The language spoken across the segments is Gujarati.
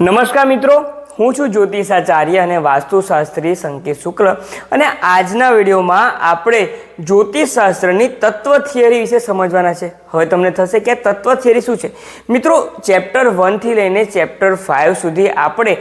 નમસ્કાર મિત્રો, હું છું જ્યોતિષાચાર્ય અને વાસ્તુશાસ્ત્રી સંકેત શુક્લ અને આજના વિડીયોમાં આપણે જ્યોતિષશાસ્ત્રની તત્વ થિયરી વિશે સમજવાના છે. હવે તમને થશે કે તત્વ થિયરી શું છે? મિત્રો, ચેપ્ટર વનથી લઈને ચેપ્ટર ફાઇવ સુધી આપણે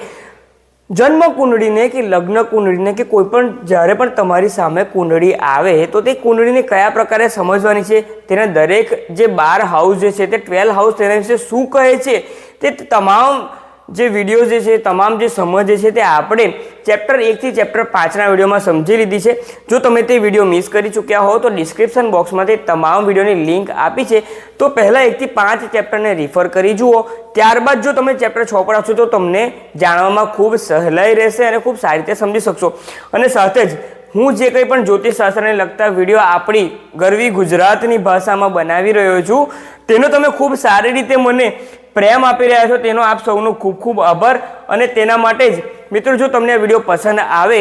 જન્મ કુંડળીને કે લગ્ન કુંડળીને કે કોઈ પણ જ્યારે પણ તમારી સામે કુંડળી આવે, તો તે કુંડળીને કયા પ્રકારે સમજવાની છે? તેના દરેક જે બાર હાઉસ જે છે, તે ટ્વેલ્વ હાઉસ તેના વિશે શું કહે છે? તે તમામ જે વીડિયો જે છે, તમામ જે સમજ છે, તે આપણે ચેપ્ટર એકથી ચેપ્ટર પાંચના વિડીયોમાં સમજી લીધી છે. જો તમે તે વીડિયો મિસ કરી ચૂક્યા હો તો ડિસ્ક્રિપ્શન બોક્સમાં તે તમામ વિડીયોની લિંક આપી છે. તો પહેલાં એકથી પાંચ ચેપ્ટરને રિફર કરી જુઓ. ત્યારબાદ જો તમે ચેપ્ટર છ પર આવશો, તો તમને જાણવામાં ખૂબ સહેલાઈ રહેશે અને ખૂબ સારી રીતે સમજી શકશો. અને સાથે જ હું જે કંઈ પણ જ્યોતિષશાસ્ત્રને લગતા વીડિયો આપણી ગરવી ગુજરાતની ભાષામાં બનાવી રહ્યો છું, તેનો તમે ખૂબ સારી રીતે મને પ્રેમ આપી રહ્યા છો તેનો આપ સૌનો ખૂબ ખૂબ આભાર. અને તેના માટે જ, મિત્રો, જો તમને આ વીડિયો પસંદ આવે,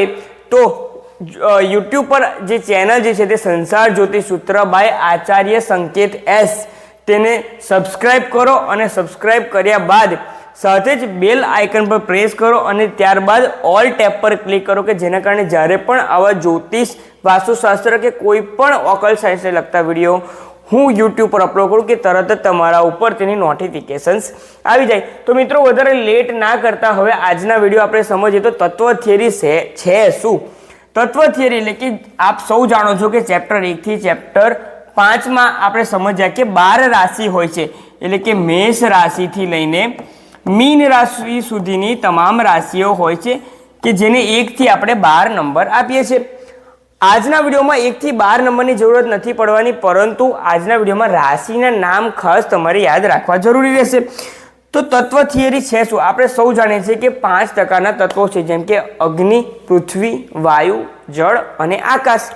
તો યુટ્યુબ પર જે ચેનલ જે છે તે સંસાર જ્યોતિષ સૂત્ર બાય આચાર્ય સંકેત એસ. તેને સબસ્ક્રાઈબ કરો અને સબસ્ક્રાઈબ કર્યા બાદ સાથે જ બેલ આઇકન પર પ્રેસ કરો અને ત્યારબાદ ઓલ ટેપ પર ક્લિક કરો કે જેના કારણે જ્યારે પણ આવા જ્યોતિષ, વાસ્તુશાસ્ત્ર કે કોઈ પણ ઓકલ સાયન્સને લગતા વીડિયો હું યુટ્યુબ પર અપલોડ કરું કે તરત જ તમારા ઉપર તેની નોટિફિકેશન્સ આવી જાય. તો મિત્રો, વધારે લેટ ના કરતા હવે આજના વીડિયો આપણે સમજીએ તો તત્વ થિયરી છે છે શું? તત્વ થિયરી એટલે કે આપ સૌ જાણો છો કે ચેપ્ટર એકથી ચેપ્ટર પાંચમાં આપણે સમજ્યા કે બાર રાશિ હોય છે. એટલે કે મેષ રાશિથી લઈને મીન રાશિ સુધીની તમામ રાશિઓ હોય છે કે જેને એકથી આપણે બાર નંબર આપીએ છીએ. આજના વિડીયોમાં એકથી બાર નંબરની જરૂરત નથી પડવાની, પરંતુ આજના વિડીયોમાં રાશિના નામ ખાસ તમારે યાદ રાખવા જરૂરી રહેશે. તો તત્વ થિયરી છે શું? આપણે સૌ જાણીએ છીએ કે પાંચ પ્રકારના તત્વો છે, જેમ કે અગ્નિ, પૃથ્વી, વાયુ, જળ અને આકાશ.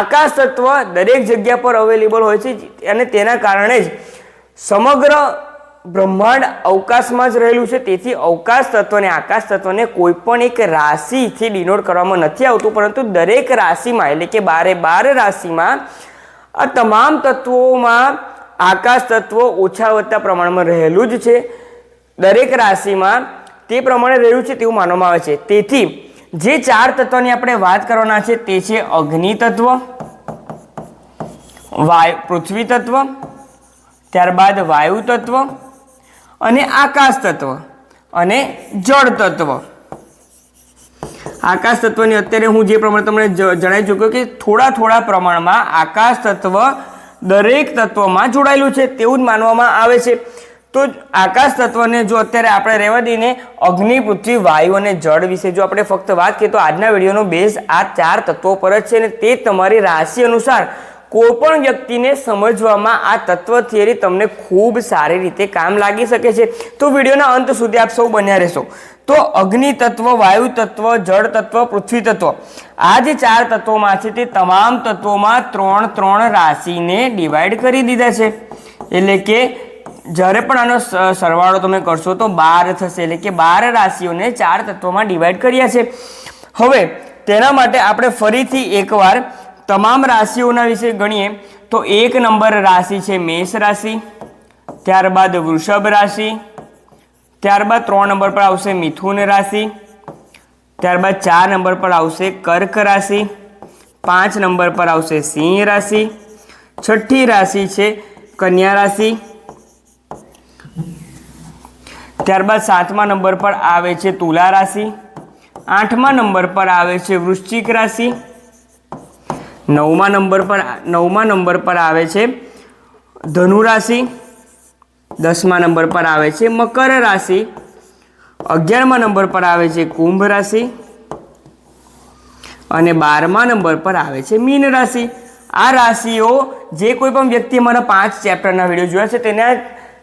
આકાશ તત્વ દરેક જગ્યા પર અવેલેબલ હોય છે, અને તેના કારણે જ સમગ્ર બ્રહ્માંડ અવકાશમાં જ રહેલું છે. તેથી અવકાશ તત્વને, આકાશ તત્વને કોઈ પણ એક રાશિથી ડિનોટ કરવામાં નથી આવતું. પરંતુ દરેક રાશિમાં, એટલે કે બારે બાર રાશિમાં, આ તમામ તત્વોમાં આકાશ તત્વ ઓછા વધતા પ્રમાણમાં રહેલું જ છે. દરેક રાશિમાં તે પ્રમાણે રહેલું છે તેવું માનવામાં આવે છે. તેથી જે ચાર તત્વની આપણે વાત કરવાના છે તે છે અગ્નિ તત્વ, વાયુ, પૃથ્વી તત્વ, ત્યારબાદ વાયુ તત્વ અને આકાશ તત્વ અને જળ તત્વ. આકાશ તત્વની અત્યારે હું જે પ્રમાણે તમને જણાવી ચૂક્યો કે થોડા થોડા પ્રમાણમાં આકાશ તત્વ દરેક તત્વમાં જોડાયેલું છે, તેવું જ માનવામાં આવે છે. તો આકાશ તત્વને જો અત્યારે આપણે રહેવા દઈને અગ્નિ, પૃથ્વી, વાયુ અને જળ વિશે જો આપણે ફક્ત વાત કરીએ તો આજના વિડીયોનો બેઝ આ ચાર તત્વો પર જ છે અને તે તમારી રાશિ અનુસાર કોઈ પણ વ્યક્તિને સમજવામાં આ તત્વ થિયરી તમને ખૂબ સારી રીતે કામ લાગી શકે છે. તો વિડીયોના અંત સુધી આપ સૌ બન્યા રહેશો. તો અગ્નિ તત્વ, વાયુ તત્વ, જળ તત્વ, પૃથ્વી તત્વ આ જે ચાર તત્વોમાં છે તે તમામ તત્વોમાં ત્રણ ત્રણ રાશિને ડિવાઈડ કરી દીધા છે. એટલે કે જ્યારે પણ આનો સરવાળો તમે કરશો તો બાર થશે. એટલે કે બાર રાશિઓને ચાર તત્વોમાં ડિવાઈડ કર્યા છે. હવે તેના માટે આપણે ફરીથી એકવાર તમામ રાશિઓના વિશે ગણીએ, તો એક નંબર રાશિ છે મેષ રાશિ, ત્યારબાદ વૃષભ રાશિ, ત્યારબાદ ત્રણ નંબર પર આવશે મિથુન રાશિ, ત્યારબાદ ચાર નંબર પર આવશે કર્ક રાશિ, પાંચ નંબર પર આવશે સિંહ રાશિ, છઠ્ઠી રાશિ છે કન્યા રાશિ, ત્યારબાદ સાતમા નંબર પર આવે છે તુલા રાશિ, આઠમા નંબર પર આવે છે વૃશ્ચિક રાશિ નવમા નંબર પર નવમા નંબર પર આવે છે ધનુ રાશિ દસમા નંબર પર આવે છે મકર રાશિ. અગિયારમા નંબર પર આવે છે કુંભ રાશિ. અને બારમા નંબર પર આવે છે મીન રાશિ. આ રાશિઓ જે કોઈ પણ વ્યક્તિ મારા પાંચ ચેપ્ટરના વીડિયો જોયા છે તેના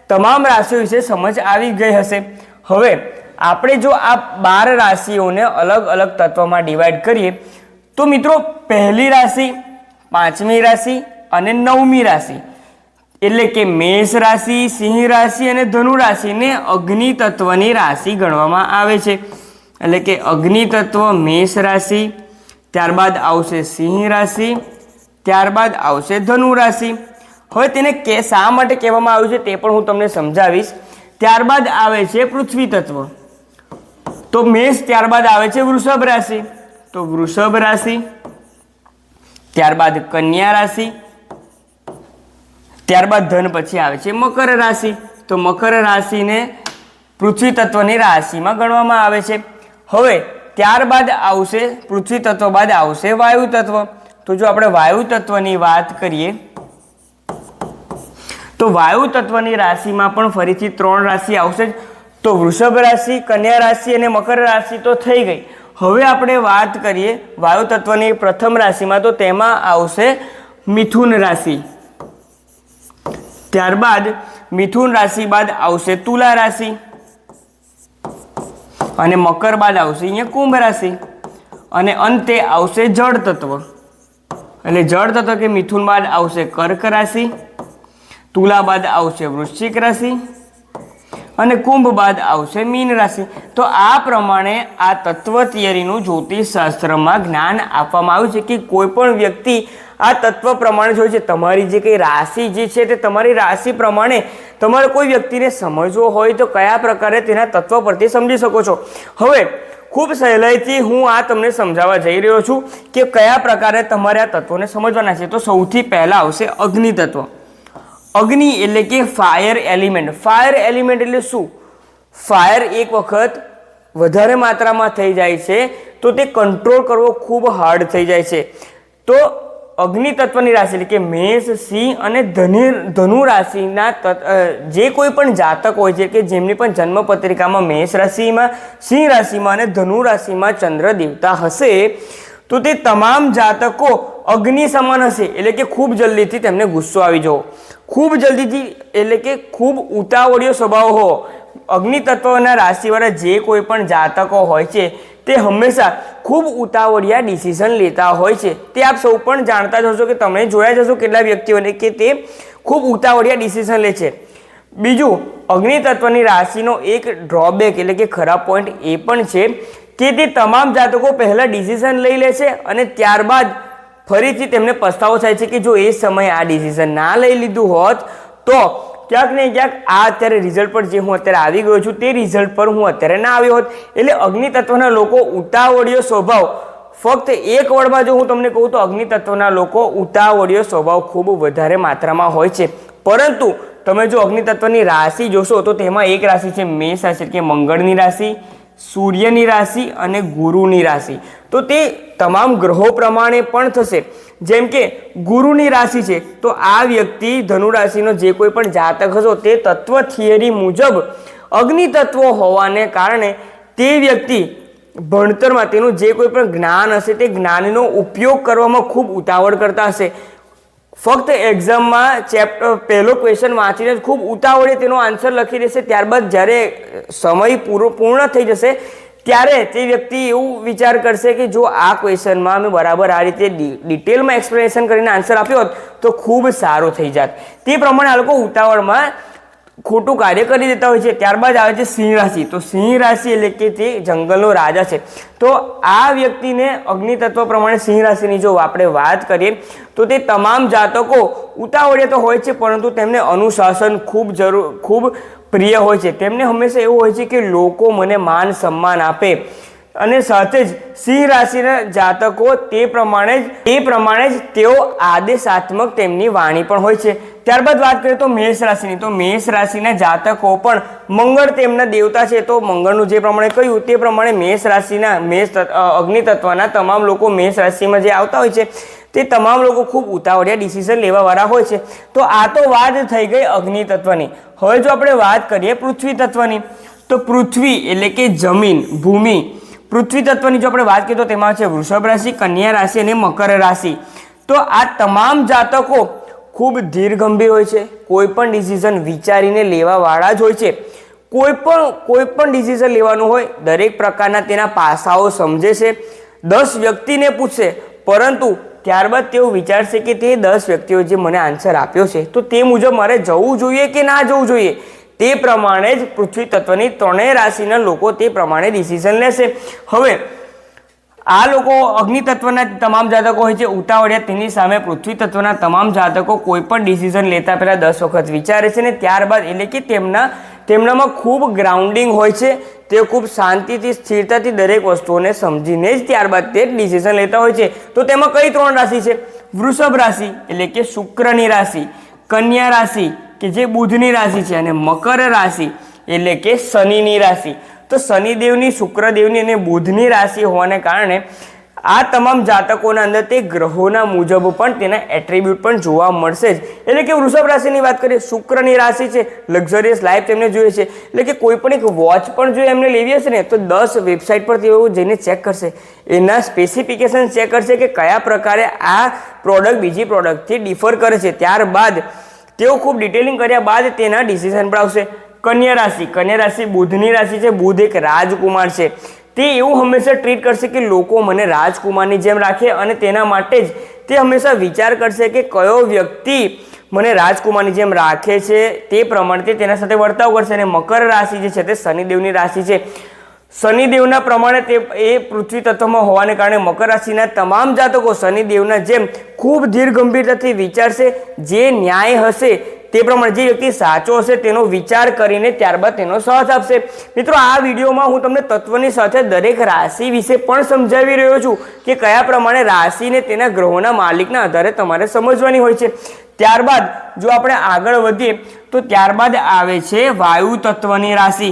તમામ રાશિઓ વિશે સમજ આવી ગઈ હશે. હવે આપણે જો આ બાર રાશિઓને અલગ અલગ તત્વમાં ડિવાઈડ કરીએ તો મિત્રો, પહેલી રાશિ પાંચમી રાશિ અને નવમી રાશિ. એટલે કે મેષ રાશિ, સિંહ રાશિ અને ધનુ રાશિને અગ્નિ તત્વની રાશિ ગણવામાં આવે છે. એટલે કે અગ્નિ તત્વ મેષ રાશિ, ત્યારબાદ આવશે સિંહ રાશિ, ત્યારબાદ આવશે ધનુ રાશિ. હવે તેને કે શા માટે કહેવામાં આવ્યું છે તે પણ હું તમને સમજાવીશ. ત્યારબાદ આવે છે પૃથ્વી તત્વ. તો મેષ ત્યારબાદ આવે છે વૃષભ રાશિ. તો વૃષભ રાશિ, ત્યારબાદ કન્યા રાશિ, ત્યારબાદ ધન પછી આવે છે મકર રાશિ. તો મકર રાશિને પૃથ્વી તત્વની રાશિમાં ગણવામાં આવે છે. હવે ત્યારબાદ આવશે, પૃથ્વી તત્વ બાદ આવશે વાયુ તત્વ. તો જો આપણે વાયુ તત્વની વાત કરીએ, તો વાયુ તત્વની રાશિમાં પણ ફરીથી ત્રણ રાશિ આવશે જ. તો વૃષભ રાશિ, કન્યા રાશિ અને મકર રાશિ તો થઈ ગઈ. હવે આપણે વાત કરીએ વાયુ તત્વની પ્રથમ રાશિમાં, તો તેમાં આવશે મિથુન રાશિ. ત્યારબાદ મિથુન રાશિ બાદ આવશે તુલા રાશિ. અને મકર બાદ આવશે અહીંયા કુંભ રાશિ. અને અંતે આવશે જળ તત્વ. એટલે જળ તત્વ કે મિથુન બાદ આવશે કર્ક રાશિ. તુલા બાદ આવશે વૃશ્ચિક રાશિ. અને કુંભ બાદ આવશે મીન રાશિ. તો આ પ્રમાણે આ તત્વ થિયરીનું જ્યોતિષ શાસ્ત્રમાં જ્ઞાન આપવામાં આવ્યું છે કે કોઈ પણ વ્યક્તિ આ તત્વ પ્રમાણે જોઈ છે. તમારી જે કંઈ રાશિ જે છે તે તમારી રાશિ પ્રમાણે તમારે કોઈ વ્યક્તિને સમજવો હોય તો કયા પ્રકારે તેના તત્વ પરથી સમજી શકો છો. હવે, ખૂબ સહેલાઈથી હું આ તમને સમજાવવા જઈ રહ્યો છું કે કયા પ્રકારે તમારે આ તત્વોને સમજવાના છે. તો સૌથી પહેલાં આવશે અગ્નિ તત્વ. અગ્નિ એટલે કે ફાયર એલિમેન્ટ ફાયર એલિમેન્ટ એટલે શું? ફાયર એક વખત વધારે માત્રામાં થઈ જાય છે, તો તે કંટ્રોલ કરવો ખૂબ હાર્ડ થઈ જાય છે. તો અગ્નિ તત્વની રાશિ એટલે કે મેષ, સિંહ અને ધનુ ધનુ રાશિના જે કોઈ પણ જાતક હોય છે કે જેમની પણ જન્મ પત્રિકામાં મેષ રાશિમાં, સિંહ રાશિમાં અને ધનુ રાશિમાં ચંદ્ર દેવતા હશે તો તે તમામ જાતકો અગ્નિ સમાન હશે. એટલે કે ખૂબ જલ્દીથી તેમને ગુસ્સો આવી જવો. ખૂબ જલ્દીથી એટલે કે ખૂબ ઉતાવળિયો સ્વભાવ હો અગ્નિ તત્વના રાશિવાળા જે કોઈ પણ જાતકો હોય છે, તે હંમેશા ખૂબ ઉતાવળિયા ડિસિઝન લેતા હોય છે. તે આપ સૌ પણ જાણતા જ હશો કે તમે જોયા જ હશો કેટલા વ્યક્તિઓને કે તે ખૂબ ઉતાવળિયા ડિસિઝન લે છે. બીજું, અગ્નિ તત્વની રાશિનો એક ડ્રોબેક એટલે કે ખરાબ પોઈન્ટ એ પણ છે કે તે તમામ જાતકો પહેલાં ડિસિઝન લઈ લે છે અને ત્યારબાદ ફરીથી તેમને પસ્તાવો થાય છે કે જો એ સમયે આ ડિસિઝન ના લઈ લીધું હોત, તો ક્યાંક ને ક્યાંક આ અત્યારે રિઝલ્ટ પર જે હું અત્યારે આવી ગયો છું, તે રિઝલ્ટ પર હું અત્યારે ના આવ્યો હોત. એટલે અગ્નિ તત્વના લોકો ઉતાવળીયો સ્વભાવ, ફક્ત એક વર્ડમાં જો હું તમને કહું તો અગ્નિ તત્વના લોકો ઉતાવળીયો સ્વભાવ ખૂબ વધારે માત્રામાં હોય છે. પરંતુ તમે જો અગ્નિ તત્વની રાશિ જોશો તો તેમાં એક રાશિ છે મેષ રાશિ કે મંગળની રાશિ. સૂર્યની રાશિ અને ગુરુની રાશિ. તો તે તમામ ગ્રહો પ્રમાણે પણ થશે. જેમ કે ગુરુની રાશિ છે, તો આ વ્યક્તિ ધનુ રાશિનો જે કોઈ પણ જાતક હશો, તે તત્વ થિયરી મુજબ અગ્નિ તત્વ હોવાને કારણે તે વ્યક્તિ ભણતરમાં તેનું જે કોઈ પણ જ્ઞાન હશે, તે જ્ઞાનનો ઉપયોગ કરવામાં ખૂબ ઉતાવળ કરતા હશે. ફક્ત એક્ઝામમાં ચેપ્ટર પહેલો ક્વેશ્ચન વાંચીને ખૂબ ઉતાવળે તેનો આન્સર લખી દેશે. ત્યારબાદ જ્યારે સમય પૂરો, પૂર્ણ થઈ જશે, ત્યારે તે વ્યક્તિ એવું વિચાર કરશે કે જો આ ક્વેશ્ચનમાં અમે બરાબર આ રીતે ડિટેલમાં એક્સપ્લેનેશન કરીને આન્સર આપ્યો હોત તો ખૂબ સારો થઈ જાત. તે પ્રમાણે આ લોકો ઉતાવળમાં ખોટું કાર્ય કરી દેતા હોય છે, ત્યારબાદ આવે છે સિંહ રાશિ. તો સિંહ રાશિ એટલે કે તે જંગલનો રાજા છે. તો આ વ્યક્તિને અગ્નિ તત્વ પ્રમાણે સિંહ રાશિની જો આપણે વાત કરીએ, તો તે તમામ જાતકો ઉતાવળે તો હોય છે, પરંતુ તેમને અનુશાસન ખૂબ જરૂર, ખૂબ પ્રિય હોય છે. તેમને હંમેશા એવું હોય છે કે લોકો મને માન સન્માન આપે. અને સાથે જ સિંહ રાશિના જાતકો તે પ્રમાણે જ એ પ્રમાણે જ તેઓ આદેશાત્મક તેમની વાણી પણ હોય છે. ત્યારબાદ વાત કરીએ તો મેષ રાશિની. તો મેષ રાશિના જાતકો પણ મંગળ તેમના દેવતા છે. તો મંગળનું જે પ્રમાણે કહ્યું તે પ્રમાણે મેષ રાશિના મેષ અગ્નિ તત્વના તમામ લોકો મેષ રાશિમાં જે આવતા હોય છે, તે તમામ લોકો ખૂબ ઉતાવળિયા ડિસિઝન લેવાવાળા હોય છે. તો આ તો વાત થઈ ગઈ અગ્નિ તત્વની. હવે જો આપણે વાત કરીએ પૃથ્વી તત્વની, તો પૃથ્વી એટલે કે જમીન, ભૂમિ પૃથ્વી તત્વની જો આપણે વાત કરીએ તો તેમાં છે વૃષભ રાશિ, કન્યા રાશિ અને મકર રાશિ. તો આ તમામ જાતકો ખૂબ ધીર ગંભીર હોય છે. કોઈ પણ ડિસિઝન વિચારીને લેવાવાળા જ હોય છે. કોઈ પણ કોઈ પણ ડિસિઝન લેવાનું હોય, દરેક પ્રકારના તેના પાસાઓ સમજે છે. દસ વ્યક્તિને પૂછશે, પરંતુ ત્યારબાદ તેઓ વિચારશે કે તે દસ વ્યક્તિઓ જે મને આન્સર આપ્યો છે, તો તે મુજબ મારે જવું જોઈએ કે ના જવું જોઈએ? તે પ્રમાણે જ પૃથ્વી તત્વની ત્રણેય રાશિના લોકો તે પ્રમાણે ડિસિઝન લેશે. હવે, આ લોકો અગ્નિ તત્વના તમામ જાતકો હોય છે, ઉતાવળિયા તેની સામે પૃથ્વી તત્વના તમામ જાતકો કોઈ પણ ડિસિઝન લેતા પહેલાં દસ વખત વિચારે છે ને ત્યારબાદ એટલે કે તેમના, તેમનામાં ખૂબ ગ્રાઉન્ડિંગ હોય છે, તે ખૂબ શાંતિથી, સ્થિરતાથી દરેક વસ્તુઓને સમજીને જ ત્યારબાદ તે ડિસિઝન લેતા હોય છે. તો તેમાં કઈ ત્રણ રાશિ છે? વૃષભ રાશિ એટલે કે શુક્રની રાશિ, કન્યા રાશિ કે જે બુધની રાશિ છે અને મકર રાશિ એટલે કે શનિની રાશિ. તો શનિદેવની, શુક્રદેવની અને બુધની રાશિ હોવાને કારણે આ તમામ જાતકોના અંદર તે ગ્રહોના મુજબ પણ તેના એટ્રીબ્યુટ પણ જોવા મળશે જ. એટલે કે વૃષભ રાશિની વાત કરીએ, શુક્રની રાશિ છે લક્ઝરિયસ લાઈફ તેમને જોઈએ છે. એટલે કે કોઈ પણ એક વોચ પણ જો એમને લેવી હશે ને, તો દસ વેબસાઇટ પર તેઓ જઈને ચેક કરશે. એના સ્પેસિફિકેશન ચેક કરશે કે કયા પ્રકારે આ પ્રોડક્ટ બીજી પ્રોડક્ટથી ડિફર કરે છે. ત્યારબાદ તેઓ ખૂબ ડિટેલિંગ કર્યા બાદ તેના ડિસિઝન પર આવશે. કન્યા રાશિ કન્યા રાશિ બુધની રાશિ છે. બુધ એક રાજકુમાર છે. તે એવું હંમેશા ટ્રીટ કરશે કે લોકો મને રાજકુમારની જેમ રાખે અને તેના માટે જ તે હંમેશા વિચાર કરશે કે કયો વ્યક્તિ મને રાજકુમારની જેમ રાખે છે તે પ્રમાણે તે તેના સાથે વર્તાવ કરશે. અને મકર રાશિ જે છે તે શનિદેવની રાશિ છે. શનિદેવના પ્રમાણે તે એ પૃથ્વી તત્વમાં હોવાને કારણે મકર રાશિના તમામ જાતકો શનિદેવના જેમ ખૂબ ધીર ગંભીરતાથી વિચારશે, જે ન્યાય હશે તે પ્રમાણે જે વ્યક્તિ સાચો હશે તેનો વિચાર કરીને ત્યારબાદ તેનો સાથ આપશે. મિત્રો, આ વિડીયોમાં હું તમને તત્વની સાથે દરેક રાશિ વિશે પણ સમજાવી રહ્યો છું કે કયા પ્રમાણે રાશિને તેના ગ્રહોના માલિકના આધારે તમારે સમજવાની હોય છે. ત્યારબાદ, જો આપણે આગળ વધીએ, તો ત્યારબાદ આવે છે વાયુ તત્વની રાશિ.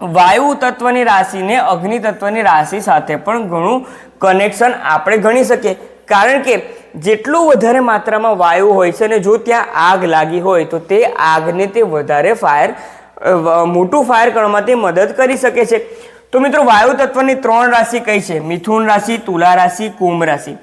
વાયુ તત્વની રાશિને અગ્નિ તત્વની રાશિ સાથે પણ ઘણું કનેક્શન આપણે ગણી શકીએ. કારણ કે જેટલું વધારે માત્રામાં વાયુ હોય છે અને જો ત્યાં આગ લાગી હોય તો તે આગને તે વધારે ફાયર મોટું ફાયર કરવામાં તે મદદ કરી શકે છે. તો મિત્રો વાયુ તત્વની ત્રણ રાશિ કઈ છે? મિથુન રાશિ, તુલા રાશિ, કુંભ રાશિ.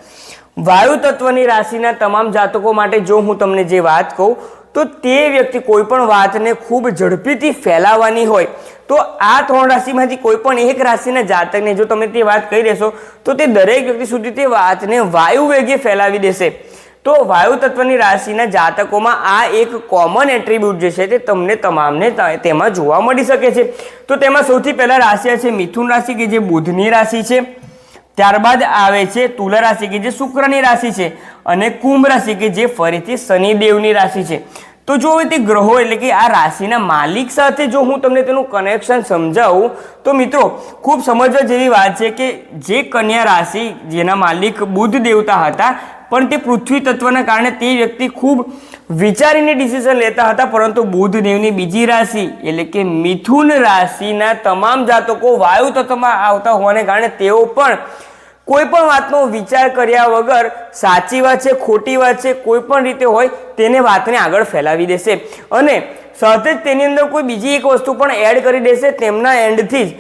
વાયુ તત્વની રાશિના તમામ જાતકો માટે જો હું તમને જે વાત કહું, તો તે વ્યક્તિ કોઈ પણ વાતને ખૂબ ઝડપીથી ફેલાવવાની હોય. તો આ ત્રણ રાશિમાંથી કોઈ પણ એક રાશિના જાતકને જો તમે તે વાત કહી દેશો, તો તે દરેક વ્યક્તિ સુધી તે વાતને વાયુ વેગે ફેલાવી દેશે. તો વાયુ તત્વની રાશિના જાતકોમાં આ એક કોમન એટ્રીબ્યુટ જે છે તે તમને તમામને તેમાં જોવા મળી શકે છે. તો તેમાં સૌથી પહેલા રાશિ છે મિથુન રાશિ કે જે બુધની રાશિ છે. ત્યારબાદ આવે છે તુલા રાશિ કે જે શુક્રની રાશિ છે. અને કુંભ રાશિ કે જે ફરીથી શનિદેવની રાશિ છે. તો જો હવે તે ગ્રહો એટલે કે આ રાશિના માલિક સાથે જો હું તમને તેનું કનેક્શન સમજાવું, તો મિત્રો, ખૂબ સમજવા જેવી વાત છે કે જે કન્યા રાશિ જેના માલિક બુદ્ધ દેવતા હતા, પણ તે પૃથ્વી તત્વના કારણે તે વ્યક્તિ ખૂબ વિચારીને ડિસિઝન લેતા હતા, પરંતુ બુધ દેવની બીજી રાશિ એટલે કે મિથુન રાશિના તમામ જાતકો વાયુ તત્વમાં આવતા હોવાને કારણે તેઓ પણ કોઈ પણ વાતનો વિચાર કર્યા વગર સાચી વાત છે, ખોટી વાત છે કોઈ પણ રીતે હોય, તેને વાતને આગળ ફેલાવી દેશે. અને સાથે જ તેની અંદર કોઈ બીજી એક વસ્તુ પણ એડ કરી દેશે, તેમના એન્ડથી જ.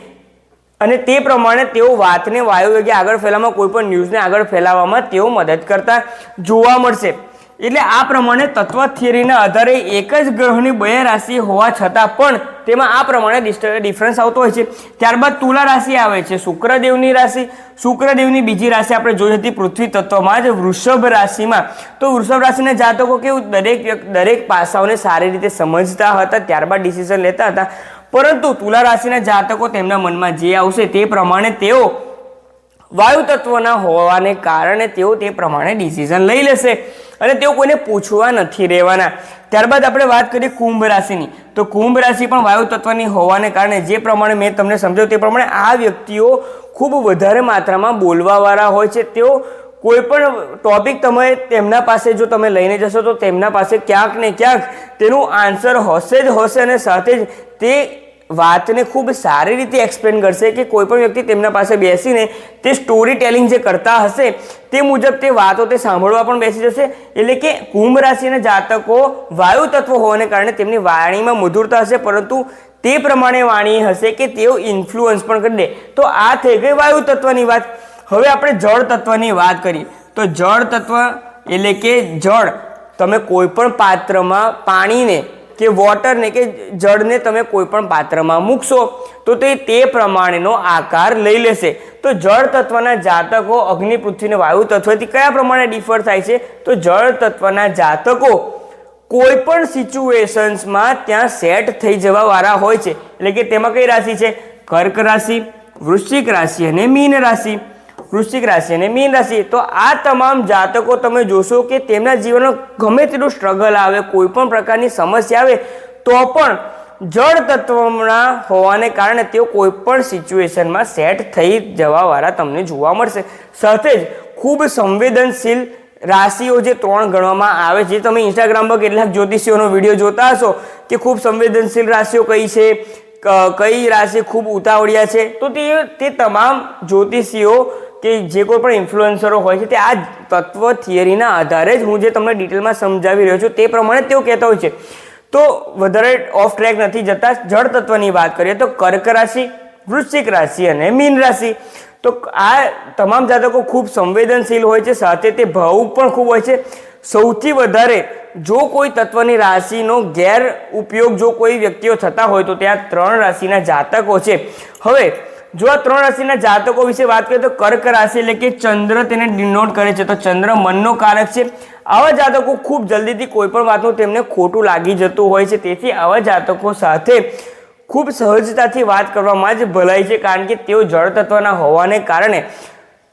અને તે પ્રમાણે તેઓ વાતને વાયુ વેગે આગળ ફેલાવવામાં કોઈ પણ ન્યૂઝને આગળ ફેલાવવામાં તેઓ મદદ કરતા જોવા મળશે. એટલે આ પ્રમાણે તત્વ થિયરીના આધારે એક જ ગ્રહની બે રાશિ હોવા છતાં પણ તેમાં આ પ્રમાણે ડિફરન્સ આવતો હોય છે. ત્યારબાદ તુલા રાશિ આવે છે. શુક્રદેવની રાશિ. શુક્રદેવની બીજી રાશિ આપણે જોઈ હતી પૃથ્વી તત્વમાં જ વૃષભ રાશિમાં. તો વૃષભ રાશિના જાતકો કેવું? દરેક દરેક પાસાઓને સારી રીતે સમજતા હતા, ત્યારબાદ ડિસિઝન લેતા હતા. પરંતુ તુલા રાશિના જાતકો તેમના મનમાં જે આવશે તે પ્રમાણે તેઓ વાયુ તત્વના હોવાને કારણે તેઓ તે પ્રમાણે ડિસિઝન લઈ લેશે. અને તેઓ કોઈને પૂછવા નથી રહેવાના. ત્યારબાદ આપણે વાત કરીએ કુંભ રાશિની. તો કુંભ રાશિ પણ વાયુ તત્વની હોવાને કારણે જે પ્રમાણે મેં તમને સમજાવ્યું તે પ્રમાણે આ વ્યક્તિઓ ખૂબ વધારે માત્રામાં બોલવાવાળા હોય છે. તેઓ કોઈ પણ ટોપિક તમે તેમના પાસે જો તમે લઈને જશો તો તેમના પાસે ક્યાંક ને ક્યાંક તેનું આન્સર હશે જ હશે અને સાથે જ તે વાતને ખૂબ સારી રીતે એક્સપ્લેન કરશે કે કોઈ પણ વ્યક્તિ તેમના પાસે બેસીને તે સ્ટોરી ટેલિંગ જે કરતા હશે, તે મુજબ તે વાતો તે સાંભળવા પણ બેસી જશે. એટલે કે કુંભ રાશિના જાતકો વાયુ તત્વ હોવાને કારણે તેમની વાણીમાં મધુરતા હશે, પરંતુ તે પ્રમાણે વાણી હશે કે તેઓ ઇન્ફ્લુઅન્સ પણ કરી દે. તો આ થઈ ગઈ વાયુ તત્વની વાત. હવે આપણે જળ તત્વની વાત કરીએ. તો જળ તત્વ એટલે કે જળ. તમે કોઈ પણ પાત્રમાં પાણીને કે વોટરને કે જળને તમે કોઈપણ પાત્રમાં મૂકશો, તો તે તે પ્રમાણેનો આકાર લઈ લેશે. તો જળ તત્વના જાતકો અગ્નિ પૃથ્વીને વાયુ તત્વથી કયા પ્રમાણે ડિફર થાય છે? તો જળ તત્વના જાતકો કોઈ પણ સિચ્યુએશન્સમાં ત્યાં સેટ થઈ જવાવાળા હોય છે. એટલે કે તેમાં કઈ રાશિ છે? કર્ક રાશિ, વૃશ્ચિક રાશિ અને મીન રાશિ. વૃશ્ચિક રાશિ અને મીન રાશિ. તો આ તમામ જાતકો તમે જોશો કે તેમના જીવનમાં ગમે તેટલું સ્ટ્રગલ આવે કોઈ પણ પ્રકારની સમસ્યા આવે, તો પણ જળ તત્વના હોવાને કારણે તેઓ કોઈ પણ સિચ્યુએશનમાં સેટ થઈ જવાવાળા તમને જોવા મળશે. સાથે જ ખૂબ સંવેદનશીલ રાશિઓ જે ત્રણ ગણવામાં આવે છે, તમે ઇન્સ્ટાગ્રામ પર કેટલાક જ્યોતિષીઓનો વીડિયો જોતા હશો કે ખૂબ સંવેદનશીલ રાશિઓ કઈ છે કઈ રાશિ ખૂબ ઉતાવળિયા છે. તો તે તે તમામ જ્યોતિષીઓ કે જે કોઈ પણ ઇન્ફ્લુએન્સરો હોય છે, તે આ તત્વ થિયરીના આધારે જ હું જે તમને ડિટેલમાં સમજાવી રહ્યો છું, તે પ્રમાણે તેઓ કહેતા હોય છે. તો વધારે ઓફ ટ્રેક નથી જતા, જળ તત્વની વાત કરીએ તો કર્ક રાશિ, વૃશ્ચિક રાશિ અને મીન રાશિ. તો આ તમામ જાતકો ખૂબ સંવેદનશીલ હોય છે, સાથે તે ભાવુક પણ ખૂબ હોય છે. સૌથી વધારે જો કોઈ તત્વની રાશિનો ગેર ઉપયોગ જો કોઈ વ્યક્તિઓ થતા હોય તો ત્યાં ત્રણ રાશિના જાતકો છે. હવે જો આ ત્રણ રાશિના જાતકો વિશે વાત કરીએ તો કર્ક રાશિ એટલે કે ચંદ્ર તેને ડિનોટ કરે છે. તો ચંદ્ર મનનો કારક છે. આવા જાતકો ખૂબ જલ્દીથી કોઈ પણ વાતનું તેમને ખોટું લાગી જતું હોય છે. તેથી આવા જાતકો સાથે ખૂબ સહજતાથી વાત કરવામાં જ ભલાઈ છે. કારણ કે તેઓ જળ તત્વના હોવાને કારણે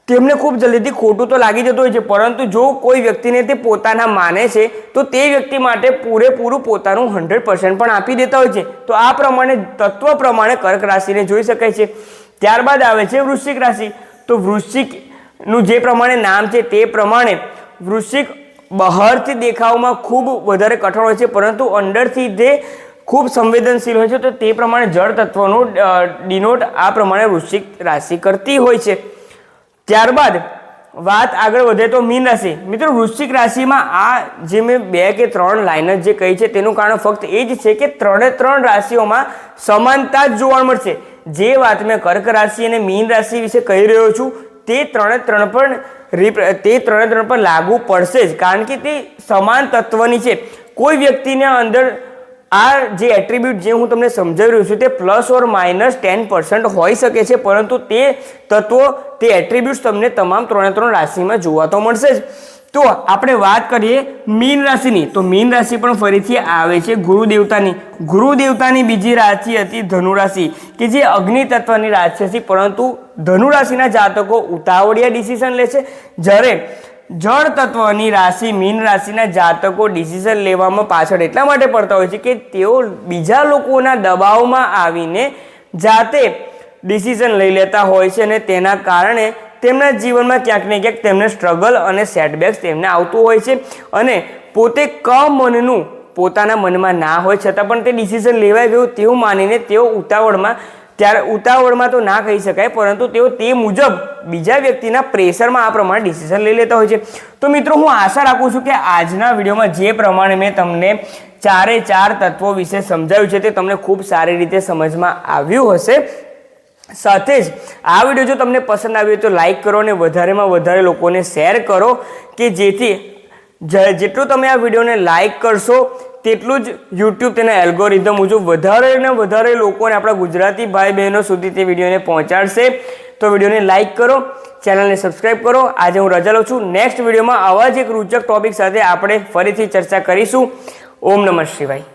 તેમને ખૂબ જલ્દીથી ખોટું તો લાગી જતું હોય છે. પરંતુ જો કોઈ વ્યક્તિને તે પોતાના માને છે, તો તે વ્યક્તિ માટે પૂરેપૂરું પોતાનું હંડ્રેડ પર્સન્ટ પણ આપી દેતા હોય છે. તો આ પ્રમાણે, તત્વ પ્રમાણે કર્ક રાશિને જોઈ શકાય છે. ત્યારબાદ આવે છે વૃશ્ચિક રાશિ. તો વૃશ્ચિકનું જે પ્રમાણે નામ છે તે પ્રમાણે વૃશ્ચિક બહારથી દેખાવમાં ખૂબ વધારે કઠોળ હોય છે, પરંતુ અંદરથી તે ખૂબ સંવેદનશીલ હોય છે, તો તે પ્રમાણે જળ તત્વનું ડિનોટ આ પ્રમાણે વૃશ્ચિક રાશિ કરતી હોય છે. ત્યારબાદ વાત આગળ વધે તો મીન રાશિ. મિત્રો, વૃશ્ચિક રાશિમાં આ જે મેં બે કે ત્રણ લાઈન જ જે કહી છે, તેનું કારણ ફક્ત એ જ છે કે ત્રણે ત્રણ રાશિઓમાં સમાનતા જ જોવા મળશે. જે વાત મેં કર્ક રાશિ અને મીન રાશિ વિશે કહી રહ્યો છું, તે ત્રણે ત્રણ પણ તે ત્રણે ત્રણ પર લાગુ પડશે જ. કારણ કે તે સમાન તત્વની છે. કોઈ વ્યક્તિના અંદર આ જે એટ્રીબ્યુટ જે હું તમને સમજાવી રહ્યો છું, તે plus or minus ten percent હોઈ શકે છે, પરંતુ તે તત્વો, તે એટ્રીબ્યુટ્સ તમને તમામ ત્રણે ત્રણ રાશિમાં જોવા તો મળશે જ. તો આપણે વાત કરીએ મીન રાશિની. તો મીન રાશિ પણ ફરીથી આવે છે ગુરુ દેવતાની ગુરુ દેવતાની બીજી રાશિ હતી ધનુ રાશિ કે જે અગ્નિ તત્વની રાશિ હતી. પરંતુ ધનુ રાશિના જાતકો ઉતાવળિયા ડિસિઝન લે છે. જ્યારે જળ તત્વની રાશિ મીન રાશિના જાતકો ડિસિઝન લેવામાં પાછળ એટલા માટે પડતા હોય છે કે તેઓ બીજા લોકોના દબાવમાં આવીને જાતે ડિસિઝન લઈ લેતા હોય છે અને તેના કારણે તેમના જીવનમાં ક્યાંક ને ક્યાંક તેમને સ્ટ્રગલ અને સેટબેક્સ તેમને આવતું હોય છે અને પોતે ક મનનું પોતાના મનમાં ના હોય છતાં પણ તે ડિસિઝન લેવાઈ ગયું તેવું માનીને તેઓ ઉતાવળમાં ત્યારે ઉતાવળમાં તો ના કહી શકાય પરંતુ તેઓ તે મુજબ બીજા વ્યક્તિના પ્રેશરમાં આ પ્રમાણે ડિસિઝન લઈ લેતા હોય છે. તો મિત્રો હું આશા રાખું છું કે આજના વિડીયોમાં જે પ્રમાણે મેં તમને ચારે ચાર તત્વો વિશે સમજાવ્યું છે તે તમને ખૂબ સારી રીતે સમજમાં આવ્યું હશે. સાથે જ આ વીડિયો જો તમને પસંદ આવ્યો તો લાઈક કરો અને વધારેમાં વધારે લોકોને શેર કરો કે જેથી જેટલું તમે આ વિડીયોને લાઈક કરશો, તેટલું જ યુટ્યુબ તેના એલ્ગોરિધમ મુજબ વધારે વધારે લોકોને આપણા ગુજરાતી ભાઈ બહેનો સુધી તે વિડીયોને પહોંચાડશે. તો વિડીયોને લાઈક કરો ચેનલને સબસ્ક્રાઈબ કરો. આજે હું રજા લઉં છું. નેક્સ્ટ વિડીયોમાં આવા જ એક રૂચક ટોપિક સાથે આપણે ફરીથી ચર્ચા કરીશું. ઓમ નમઃ શિવાય.